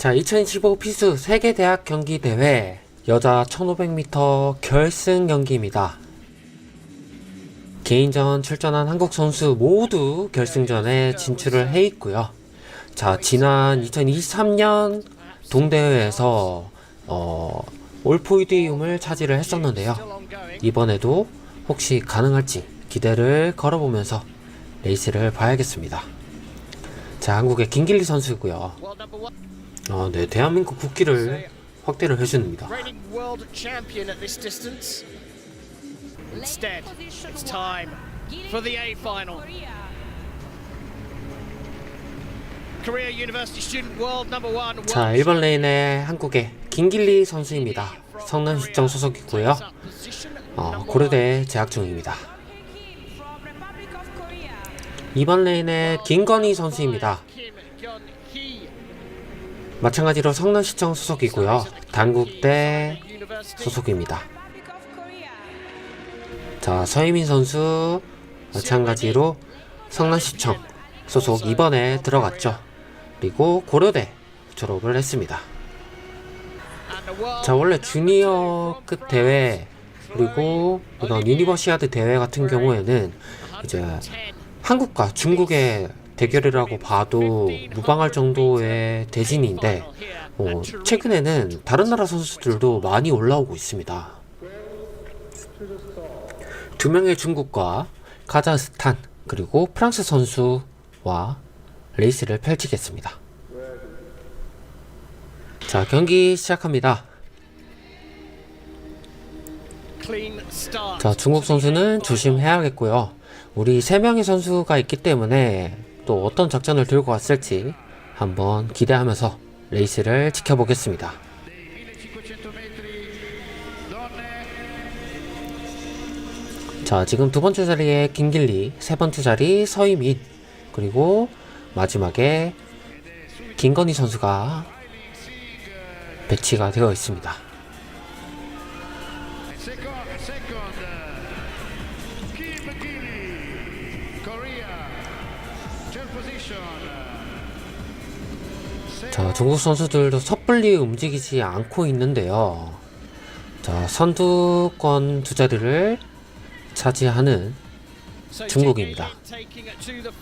자, 2015 피수 세계대학 경기 대회 여자 1500m 결승 경기입니다. 개인전 출전한 한국 선수 모두 결승전에 진출을 해 있고요. 자, 지난 2023년 동대회에서 어, 올포디움을 차지를 했었는데요. 이번에도 혹시 가능할지 기대를 걸어보면서 레이스를 봐야겠습니다. 자, 한국의 김길리 선수고요. 어, 네, 대한민국 국기를 확대를 해줍니다. Instead, it's time for the A final. 자, 1번 레인의 한국의 김길리 선수입니다. 성남시청 소속이고요. 어, 고려대 재학 중입니다. 2번 레인의 김건희 선수입니다. 마찬가지로 성남시청 소속이고요. University. 소속입니다. 자, 서희민 선수 마찬가지로 성남시청 소속 2번에 들어갔죠. 그리고 고려대 졸업을 했습니다. 자, 원래 주니어급 대회 그리고 이런 유니버시아드 대회 같은 경우에는 이제 10. 한국과 중국의 대결이라고 봐도 무방할 정도의 대진인데 어, 최근에는 다른 나라 선수들도 많이 올라오고 있습니다. 두 명의 중국과 카자흐스탄 그리고 프랑스 선수와 레이스를 펼치겠습니다. 자 경기 시작합니다. 자 중국 선수는 조심해야겠고요. 우리 세 명의 선수가 있기 때문에 또 어떤 작전을 들고 왔을지 한번 기대하면서 레이스를 지켜보겠습니다. 자, 지금 두 번째 자리에 김길리, 세 번째 자리 서희민, 그리고 마지막에 김건희 선수가 배치가 되어 있습니다. 자, 중국 선수들도 섣불리 움직이지 않고 있는데요. 자, 선두권 두 자리를 차지하는 중국입니다.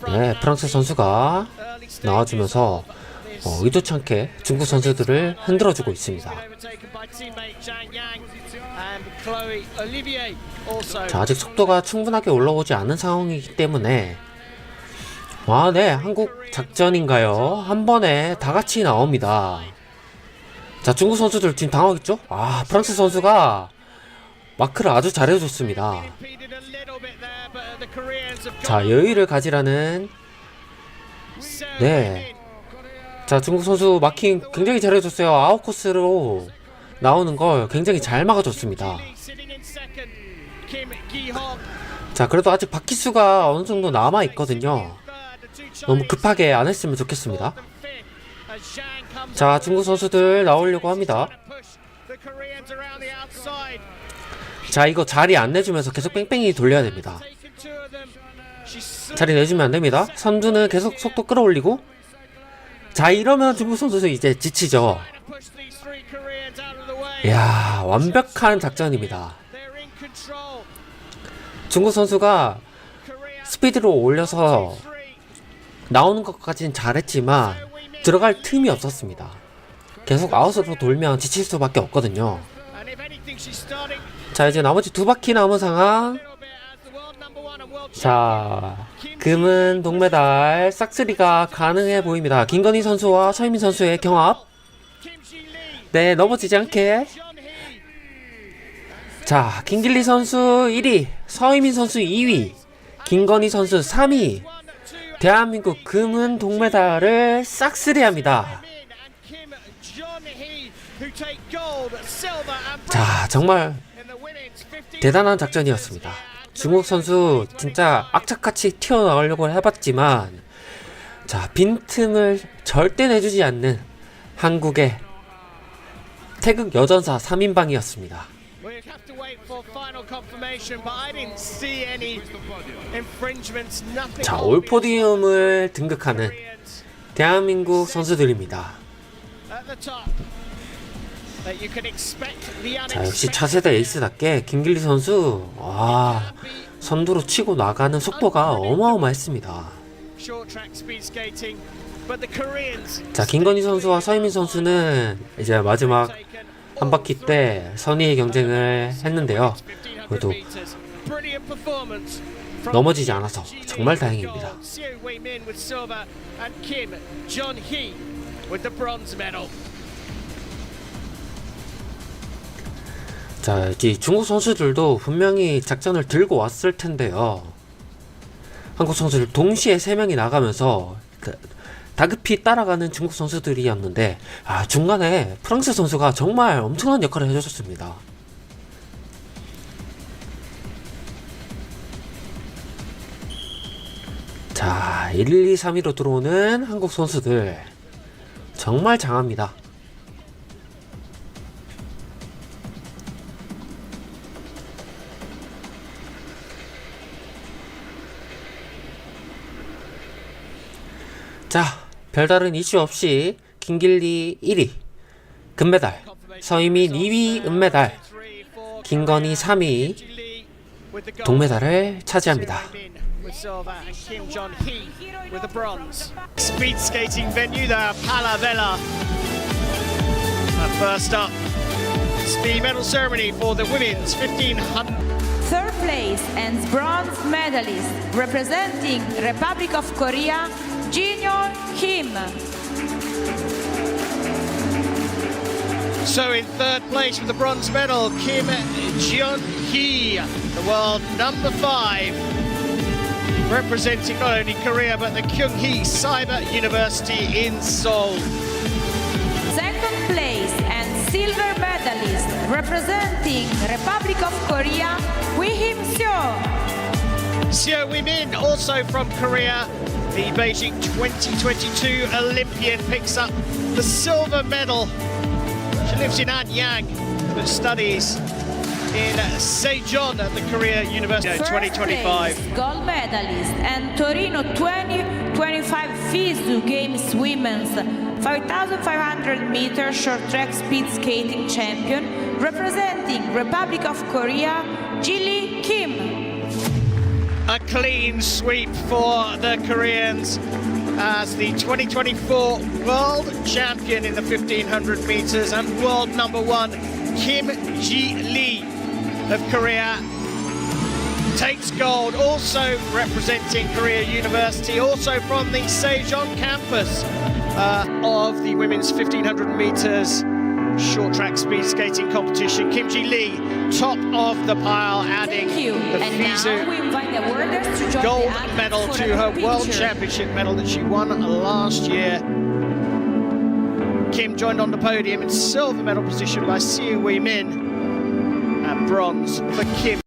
네. 프랑스 선수가 나와주면서. 어, 의도치 않게 중국 선수들을 흔들어주고 있습니다. 자, 아직 속도가 충분하게 올라오지 않은 상황이기 때문에 와, 네, 한국 작전인가요? 한 번에 다 같이 나옵니다. 자, 중국 선수들 지금 당하겠죠? 아, 프랑스 선수가 마크를 아주 잘해줬습니다. 자, 여유를 가지라는 네. 자, 중국 선수 마킹 굉장히 잘해줬어요. 아웃 코스로 나오는 걸 굉장히 잘 막아줬습니다. 자, 그래도 아직 바퀴수가 어느 정도 남아 있거든요. 너무 급하게 안 했으면 좋겠습니다. 자. 중국 선수들 나오려고 합니다. 자, 이거 자리 안 내주면서 계속 뺑뺑이 돌려야 됩니다. 자리 내주면 안 됩니다. 선두는 계속 속도 끌어올리고. 자, 이러면 중국 선수 이제 지치죠. 이야, 완벽한 작전입니다. 중국 선수가 스피드로 올려서. 나오는 것까지는 잘했지만 들어갈 틈이 없었습니다. 계속 아웃으로 돌면 지칠 수밖에 없거든요. 자, 이제 나머지 두 바퀴 남은 상황. 자, 금은 동메달 싹쓸이가 가능해 보입니다. 김건희 선수와 서희민 선수의 경합. 네, 넘어지지 않게. 자, 김길리 선수 1위, 서희민 선수 2위, 김건희 선수 3위. 대한민국 금은 동메달을 and bronze 자, 정말 in the women's 50. 대단한 작전이었습니다. 중국 선수 진짜 악착같이 튀어나가려고 해봤지만 자 빈틈을 절대 내주지 않는 한국의 태극 여전사 3인방이었습니다. We have to wait for final confirmation, but I didn't see any infringements. Nothing. 자. 올포디움을 등극하는 대한민국 선수들입니다. 자 역시. 차세대 에이스답게 김길리 선수 와 선두로 치고 나가는 속도가 어마어마했습니다. 자 김건희 선수와 서희민 선수는 이제 마지막 한 바퀴 때 선의의 경쟁을 했는데요. 그래도 넘어지지 않아서 정말 다행입니다. 자 이제 중국 선수들도 분명히 작전을 들고 왔을 텐데요. 한국 선수들 동시에 세 명이 나가면서 다- 다급히 따라가는 중국 선수들이었는데 아 중간에 프랑스 선수가 정말 엄청난 역할을 해줬습니다. 자 1, 2, 3위로 들어오는 한국 선수들 정말 장합니다. 자, 별다른 이슈 없이 김길리 1위, 금메달, 서희민 2위 은메달, 김건희 3위, 동메달을 차지합니다. The. Speed skating venue there, Palavella. And first up, speed medal ceremony for the women's 1500. Third place and bronze medalist representing Republic of Korea, Jin-yeon Kim. So in third place with the bronze medal, Kim Jeon-hee, the world number five, representing not only Korea but the Kyung-hee Cyber University in Seoul. Second place and silver medalist representing Republic of Korea, Wi Him Seo. Seo Min, also from Korea, the Beijing 2022 Olympian, picks up the silver medal. She lives in Anyang but studies in Sejong at the Korea University First 2025. place, gold medalist and Torino 2025 FISU Games Women's 5,500 meter short track speed skating champion representing Republic of Korea, Jilly Kim. A clean sweep for the Koreans as the 2024 world champion in the 1500 meters and world number one Kim Ji Lee of Korea takes gold, also representing Korea University, also from the Sejong campus uh, of the women's 1500 meters short track speed skating competition. Kim Ji Lee, top of the pile, adding the FISU the awarders to join gold medal to her world championship medal that she won last year. Kim joined on the podium in silver medal position by Siu Wei Min and bronze for Kim.